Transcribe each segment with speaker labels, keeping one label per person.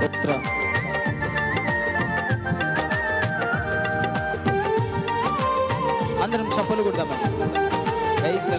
Speaker 1: సూత్ర. అందరం చప్పలు కొడదామండి. Praise the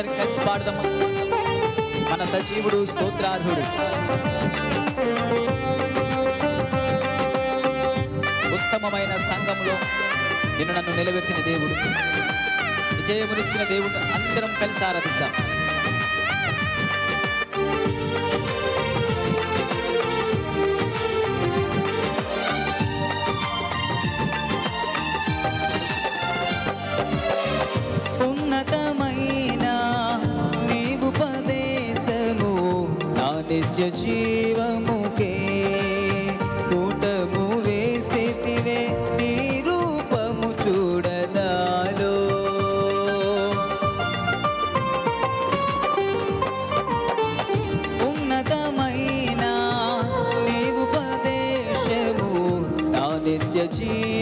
Speaker 1: అందరికి కలిసి పాడదామా మన సజీవుడు స్తోత్రార్హుడు. ఉత్తమమైన సంఘంలో నిన్ను నన్ను నిలబెట్టిన దేవుడు. విజయమునిచ్చిన దేవుడు అందరం కలిసి ఆరాధిస్తాం.
Speaker 2: నిత్య జీవముకే కూటము వేసేతివే నీ రూపము చూడదాలో ఉన్నతమైన నీ ఉపదేశము నా నిత్య
Speaker 1: జీవ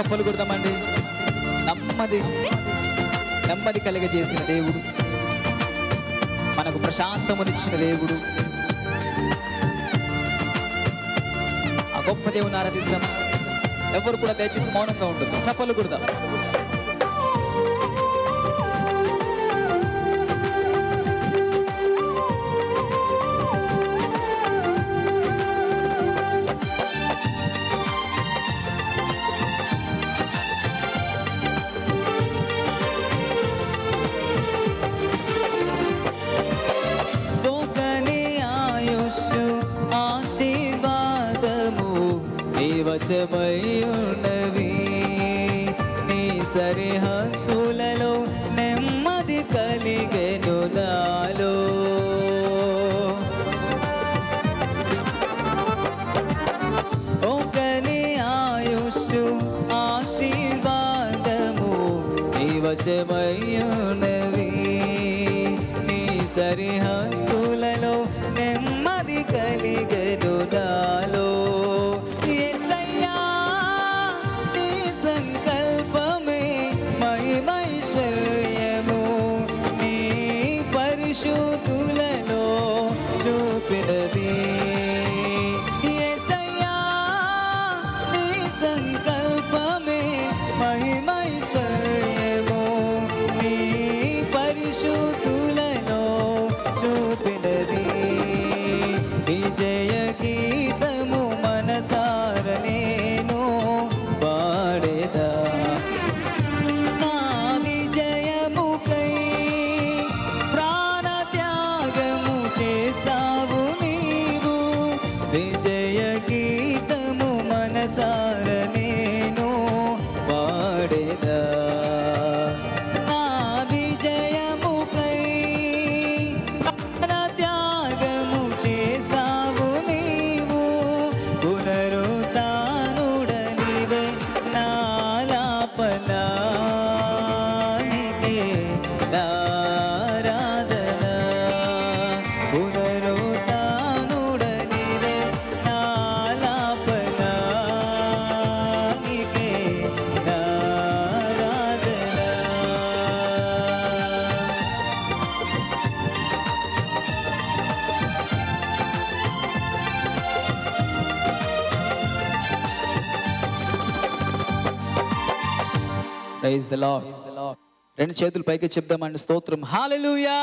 Speaker 1: చప్పలు కొడదామండి. నెమ్మది నెమ్మది కలిగజేసిన దేవుడు. మనకు ప్రశాంతమునిచ్చిన దేవుడు. ఆ గొప్ప దేవుని ఆరాధిస్తాం. ఎవరు కూడా దయచేసి మౌనంగా ఉంటుంది చప్పలు కొడదాం.
Speaker 2: వశమై ఉన్నవి నీ సరిహద్దులలో నెమ్మది కలిగెను నాలో. ఒకని ఆయుష్షు ఆశీర్వాదము నీ వశమయ్యున్నవి నీ సరిహద్దులలో నెమ్మది కలిగెను నాలో.
Speaker 1: ప్రైజ్ ద లార్డ్ రెండు చేతులు పైకి చెప్దామండి స్తోత్రం. హాలెలూయా